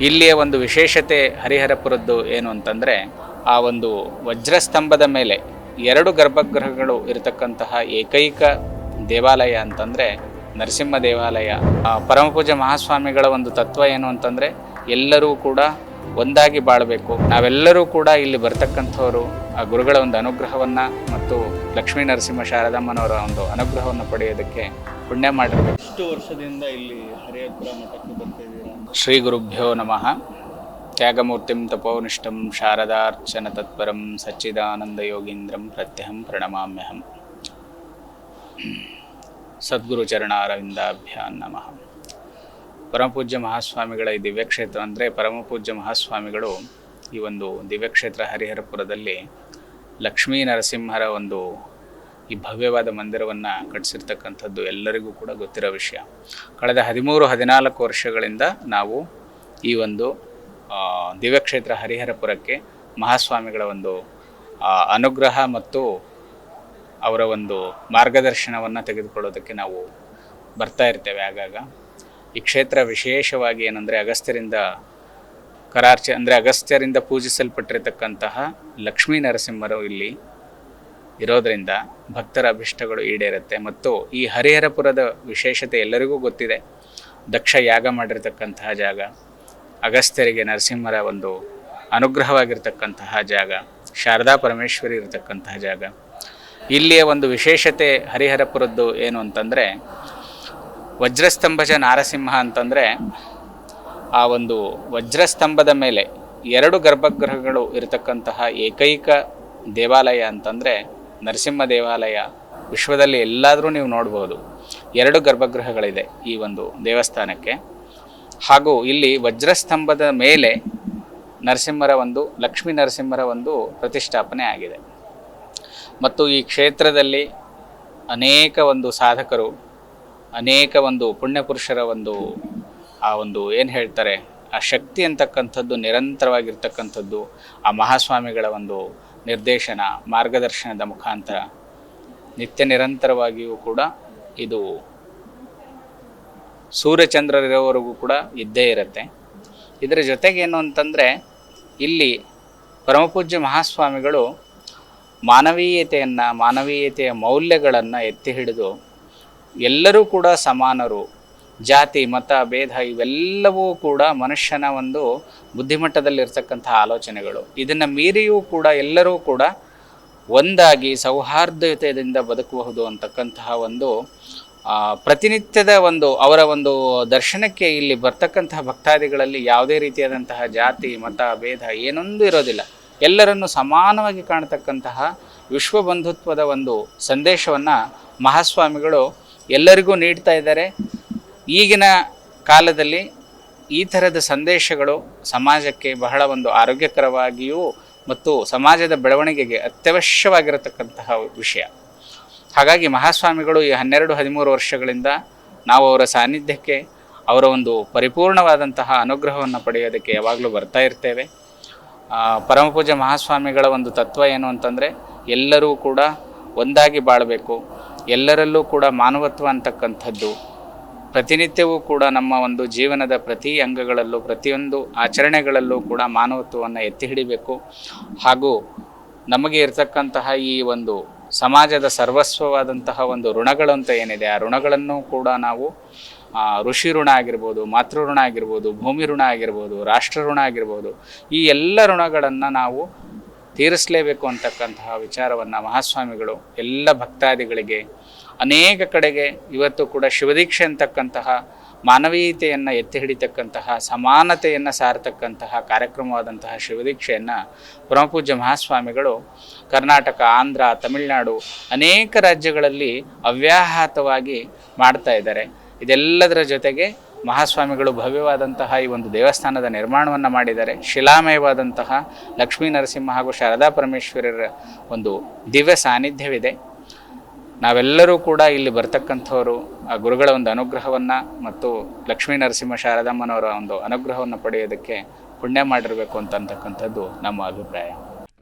ಇಲ್ಲಿಯ ಒಂದು ವಿಶೇಷತೆ ಹರಿಹರಪುರದ್ದು ಏನು ಅಂತಂದರೆ ಆ ಒಂದು ವಜ್ರಸ್ತಂಭದ ಮೇಲೆ ಎರಡು ಗರ್ಭಗೃಹಗಳು ಇರತಕ್ಕಂತಹ ಏಕೈಕ ದೇವಾಲಯ ಅಂತಂದರೆ ನರಸಿಂಹ ದೇವಾಲಯ. ಆ, ಪರಮಪೂಜ್ಯ ಮಹಾಸ್ವಾಮಿಗಳ ಒಂದು ತತ್ವ ಏನು ಅಂತಂದರೆ ಎಲ್ಲರೂ ಕೂಡ ಒಂದಾಗಿ ಬಾಳಬೇಕು. ನಾವೆಲ್ಲರೂ ಕೂಡ ಇಲ್ಲಿ ಬರ್ತಕ್ಕಂಥವರು. ಆ ಗುರುಗಳ ಒಂದು ಅನುಗ್ರಹವನ್ನು ಮತ್ತು ಲಕ್ಷ್ಮೀ ನರಸಿಂಹ ಶಾರದಮ್ಮನವರ ಒಂದು ಅನುಗ್ರಹವನ್ನು ಪಡೆಯೋದಕ್ಕೆ ಪುಣ್ಯ ಮಾಡಿರಬೇಕು. ಎಷ್ಟು ವರ್ಷದಿಂದ ಇಲ್ಲಿ ಹರಿಹರಪುರ ಮಠಕ್ಕೆ ಬರ್ತಾ ಶ್ರೀ ಗುರುಭ್ಯೋ ನಮಃ. ತ್ಯಾಗಮೂರ್ತಿಂ ತಪೋನಿಷ್ಠಂ ಶಾರದಾರ್ಚನ ತತ್ಪರಂ ಸಚ್ಚಿದಾನಂದ ಯೋಗೀಂದ್ರಂ ಪ್ರತ್ಯಹಂ ಪ್ರಣಮಾಮ್ಯಹಂ. ಸದ್ಗುರು ಚರಣಾರವಿಂದಾಭ್ಯಾನ್ ನಮಃ. ಪರಮಪೂಜ್ಯ ಮಹಾಸ್ವಾಮಿಗಳ ಈ ದಿವ್ಯಕ್ಷೇತ್ರ ಅಂದರೆ ಪರಮಪೂಜ್ಯ ಮಹಾಸ್ವಾಮಿಗಳು ಈ ಒಂದು ದಿವ್ಯಕ್ಷೇತ್ರ ಹರಿಹರಪುರದಲ್ಲಿ ಲಕ್ಷ್ಮೀ ನರಸಿಂಹರ ಒಂದು ಈ ಭವ್ಯವಾದ ಮಂದಿರವನ್ನು ಕಟ್ಟಿಸಿರ್ತಕ್ಕಂಥದ್ದು ಎಲ್ಲರಿಗೂ ಕೂಡ ಗೊತ್ತಿರೋ ವಿಷಯ. ಕಳೆದ ಹದಿಮೂರು, ಹದಿನಾಲ್ಕು ವರ್ಷಗಳಿಂದ ನಾವು ಈ ಒಂದು ದಿವ್ಯಕ್ಷೇತ್ರ ಹರಿಹರಪುರಕ್ಕೆ ಮಹಾಸ್ವಾಮಿಗಳ ಒಂದು ಅನುಗ್ರಹ ಮತ್ತು ಅವರ ಒಂದು ಮಾರ್ಗದರ್ಶನವನ್ನು ತೆಗೆದುಕೊಳ್ಳೋದಕ್ಕೆ ನಾವು ಬರ್ತಾ ಇರ್ತೇವೆ ಆಗಾಗ. ಈ ಕ್ಷೇತ್ರ ವಿಶೇಷವಾಗಿ ಏನಂದರೆ ಅಗಸ್ತ್ಯರಿಂದ ಕರಾರ್ಚ, ಅಂದರೆ ಅಗಸ್ತ್ಯರಿಂದ ಪೂಜಿಸಲ್ಪಟ್ಟಿರತಕ್ಕಂತಹ ಲಕ್ಷ್ಮೀ ನರಸಿಂಹರು ಇಲ್ಲಿ ಇರೋದರಿಂದ ಭಕ್ತರ ಅಭಿಷ್ಟಗಳು ಈಡೇರುತ್ತೆ. ಮತ್ತು ಈ ಹರಿಹರಪುರದ ವಿಶೇಷತೆ ಎಲ್ಲರಿಗೂ ಗೊತ್ತಿದೆ. ದಕ್ಷ ಯಾಗ ಮಾಡಿರ್ತಕ್ಕಂತಹ ಜಾಗ, ಅಗಸ್ತ್ಯರಿಗೆ ನರಸಿಂಹರ ಒಂದು ಅನುಗ್ರಹವಾಗಿರ್ತಕ್ಕಂತಹ ಜಾಗ, ಶಾರದಾ ಪರಮೇಶ್ವರಿ ಇರತಕ್ಕಂತಹ ಜಾಗ. ಇಲ್ಲಿಯ ಒಂದು ವಿಶೇಷತೆ ಹರಿಹರಪುರದ್ದು ಏನು ಅಂತಂದರೆ, ವಜ್ರಸ್ತಂಭಜ ನಾರಸಿಂಹ ಅಂತಂದರೆ, ಆ ಒಂದು ವಜ್ರಸ್ತಂಭದ ಮೇಲೆ ಎರಡು ಗರ್ಭಗೃಹಗಳು ಇರತಕ್ಕಂತಹ ಏಕೈಕ ದೇವಾಲಯ ಅಂತಂದರೆ ನರಸಿಂಹ ದೇವಾಲಯ ವಿಶ್ವದಲ್ಲಿ ಎಲ್ಲಾದರೂ ನೀವು ನೋಡ್ಬೋದು. ಎರಡು ಗರ್ಭಗೃಹಗಳಿದೆ ಈ ಒಂದು ದೇವಸ್ಥಾನಕ್ಕೆ. ಹಾಗೂ ಇಲ್ಲಿ ವಜ್ರಸ್ತಂಭದ ಮೇಲೆ ನರಸಿಂಹರ ಒಂದು, ಲಕ್ಷ್ಮೀ ನರಸಿಂಹರ ಒಂದು ಪ್ರತಿಷ್ಠಾಪನೆ ಆಗಿದೆ. ಮತ್ತು ಈ ಕ್ಷೇತ್ರದಲ್ಲಿ ಅನೇಕ ಒಂದು ಸಾಧಕರು, ಅನೇಕ ಒಂದು ಪುಣ್ಯಪುರುಷರ ಒಂದು, ಆ ಒಂದು ಏನು ಹೇಳ್ತಾರೆ, ಆ ಶಕ್ತಿ ಅಂತಕ್ಕಂಥದ್ದು ನಿರಂತರವಾಗಿರ್ತಕ್ಕಂಥದ್ದು, ಆ ಮಹಾಸ್ವಾಮಿಗಳ ಒಂದು ನಿರ್ದೇಶನ, ಮಾರ್ಗದರ್ಶನದ ಮುಖಾಂತರ ನಿತ್ಯ ನಿರಂತರವಾಗಿಯೂ ಕೂಡ ಇದು ಸೂರ್ಯಚಂದ್ರರಿರೋವರೆಗೂ ಕೂಡ ಇದ್ದೇ ಇರುತ್ತೆ. ಇದರ ಜೊತೆಗೇನು ಅಂತಂದರೆ, ಇಲ್ಲಿ ಪರಮಪೂಜ್ಯ ಮಹಾಸ್ವಾಮಿಗಳು ಮಾನವೀಯತೆಯನ್ನು, ಮಾನವೀಯತೆಯ ಮೌಲ್ಯಗಳನ್ನು ಎತ್ತಿ ಹಿಡಿದು ಎಲ್ಲರೂ ಕೂಡ ಸಮಾನರು ಜಾತಿ, ಮತ, ಭೇದ ಇವೆಲ್ಲವೂ ಕೂಡ ಮನುಷ್ಯನ ಒಂದು ಬುದ್ಧಿಮಟ್ಟದಲ್ಲಿರ್ತಕ್ಕಂಥ ಆಲೋಚನೆಗಳು. ಇದನ್ನು ಮೀರಿಯೂ ಕೂಡ ಎಲ್ಲರೂ ಕೂಡ ಒಂದಾಗಿ ಸೌಹಾರ್ದತೆಯಿಂದ ಬದುಕಬಹುದು ಅಂತಕ್ಕಂತಹ ಒಂದು ಪ್ರತಿನಿತ್ಯದ ಒಂದು ಅವರ ಒಂದು ದರ್ಶನಕ್ಕೆ ಇಲ್ಲಿ ಬರ್ತಕ್ಕಂತಹ ಭಕ್ತಾದಿಗಳಲ್ಲಿ ಯಾವುದೇ ರೀತಿಯಾದಂತಹ ಜಾತಿ, ಮತ, ಭೇದ ಏನೊಂದು ಇರೋದಿಲ್ಲ. ಎಲ್ಲರನ್ನು ಸಮಾನವಾಗಿ ಕಾಣತಕ್ಕಂತಹ ವಿಶ್ವ ಬಂಧುತ್ವದ ಒಂದು ಸಂದೇಶವನ್ನು ಮಹಾಸ್ವಾಮಿಗಳು ಎಲ್ಲರಿಗೂ ನೀಡ್ತಾ ಇದ್ದಾರೆ. ಈಗಿನ ಕಾಲದಲ್ಲಿ ಈ ಥರದ ಸಂದೇಶಗಳು ಸಮಾಜಕ್ಕೆ ಬಹಳ ಒಂದು ಆರೋಗ್ಯಕರವಾಗಿಯೂ ಮತ್ತು ಸಮಾಜದ ಬೆಳವಣಿಗೆಗೆ ಅತ್ಯವಶ್ಯವಾಗಿರತಕ್ಕಂತಹ ವಿಷಯ. ಹಾಗಾಗಿ ಮಹಾಸ್ವಾಮಿಗಳು ಈ ಹನ್ನೆರಡು ಹದಿಮೂರು ವರ್ಷಗಳಿಂದ ನಾವು ಅವರ ಸಾನ್ನಿಧ್ಯಕ್ಕೆ ಅವರ ಒಂದು ಪರಿಪೂರ್ಣವಾದಂತಹ ಅನುಗ್ರಹವನ್ನು ಪಡೆಯೋದಕ್ಕೆ ಯಾವಾಗಲೂ ಬರ್ತಾ ಇರ್ತೇವೆ. ಆ, ಪರಮಪೂಜ್ಯ ಮಹಾಸ್ವಾಮಿಗಳ ಒಂದು ತತ್ವ ಏನು ಅಂತಂದರೆ ಎಲ್ಲರೂ ಕೂಡ ಒಂದಾಗಿ ಬಾಳಬೇಕು. ಎಲ್ಲರಲ್ಲೂ ಕೂಡ ಮಾನವತ್ವ ಅಂತಕ್ಕಂಥದ್ದು ಪ್ರತಿನಿತ್ಯವೂ ಕೂಡ ನಮ್ಮ ಒಂದು ಜೀವನದ ಪ್ರತಿ ಅಂಗಗಳಲ್ಲೂ, ಪ್ರತಿಯೊಂದು ಆಚರಣೆಗಳಲ್ಲೂ ಕೂಡ ಮಾನವತ್ವವನ್ನು ಎತ್ತಿ ಹಿಡಿಬೇಕು. ಹಾಗೂ ನಮಗೆ ಇರತಕ್ಕಂತಹ ಈ ಒಂದು ಸಮಾಜದ ಸರ್ವಸ್ವವಾದಂತಹ ಒಂದು ಋಣಗಳು ಅಂತ ಏನಿದೆ, ಆ ಋಣಗಳನ್ನು ಕೂಡ ನಾವು ಋಷಿ ಋಣ ಆಗಿರ್ಬೋದು, ಮಾತೃ ಋಣ ಆಗಿರ್ಬೋದು, ಭೂಮಿ ಋಣ ಆಗಿರ್ಬೋದು, ರಾಷ್ಟ್ರ ಋಣ ಆಗಿರ್ಬೋದು, ಈ ಎಲ್ಲ ಋಣಗಳನ್ನು ನಾವು ತೀರಿಸಲೇಬೇಕು ಅಂತಕ್ಕಂತಹ ವಿಚಾರವನ್ನು ಮಹಾಸ್ವಾಮಿಗಳು ಎಲ್ಲ ಭಕ್ತಾದಿಗಳಿಗೆ, ಅನೇಕ ಕಡೆಗೆ ಇವತ್ತು ಕೂಡ ಶಿವದೀಕ್ಷೆ ಅಂತಕ್ಕಂತಹ ಮಾನವೀಯತೆಯನ್ನು ಎತ್ತಿ ಹಿಡಿತಕ್ಕಂತಹ, ಸಮಾನತೆಯನ್ನು ಸಾರತಕ್ಕಂತಹ ಕಾರ್ಯಕ್ರಮವಾದಂತಹ ಶಿವದೀಕ್ಷೆಯನ್ನು ಪರಮಪೂಜ್ಯ ಮಹಾಸ್ವಾಮಿಗಳು ಕರ್ನಾಟಕ, ಆಂಧ್ರ, ತಮಿಳುನಾಡು ಅನೇಕ ರಾಜ್ಯಗಳಲ್ಲಿ ಅವ್ಯಾಹತವಾಗಿ ಮಾಡ್ತಾ ಇದ್ದಾರೆ. ಇದೆಲ್ಲದರ ಜೊತೆಗೆ ಮಹಾಸ್ವಾಮಿಗಳು ಭವ್ಯವಾದಂತಹ ಈ ಒಂದು ದೇವಸ್ಥಾನದ ನಿರ್ಮಾಣವನ್ನು ಮಾಡಿದ್ದಾರೆ. ಶಿಲಾಮಯವಾದಂತಹ ಲಕ್ಷ್ಮೀ ನರಸಿಂಹ ಹಾಗೂ ಶಾರದಾ ಪರಮೇಶ್ವರರ ಒಂದು ದಿವ್ಯ ಸಾನ್ನಿಧ್ಯವಿದೆ. ನಾವೆಲ್ಲರೂ ಕೂಡ ಇಲ್ಲಿ ಬರ್ತಕ್ಕಂಥವರು, ಆ ಗುರುಗಳ ಒಂದು ಅನುಗ್ರಹವನ್ನು ಮತ್ತು ಲಕ್ಷ್ಮೀ ನರಸಿಂಹ ಶಾರದಮ್ಮನವರ ಒಂದು ಅನುಗ್ರಹವನ್ನು ಪಡೆಯೋದಕ್ಕೆ ಪುಣ್ಯ ಮಾಡಿರಬೇಕು ಅಂತಕ್ಕಂಥದ್ದು ನಮ್ಮ ಅಭಿಪ್ರಾಯ.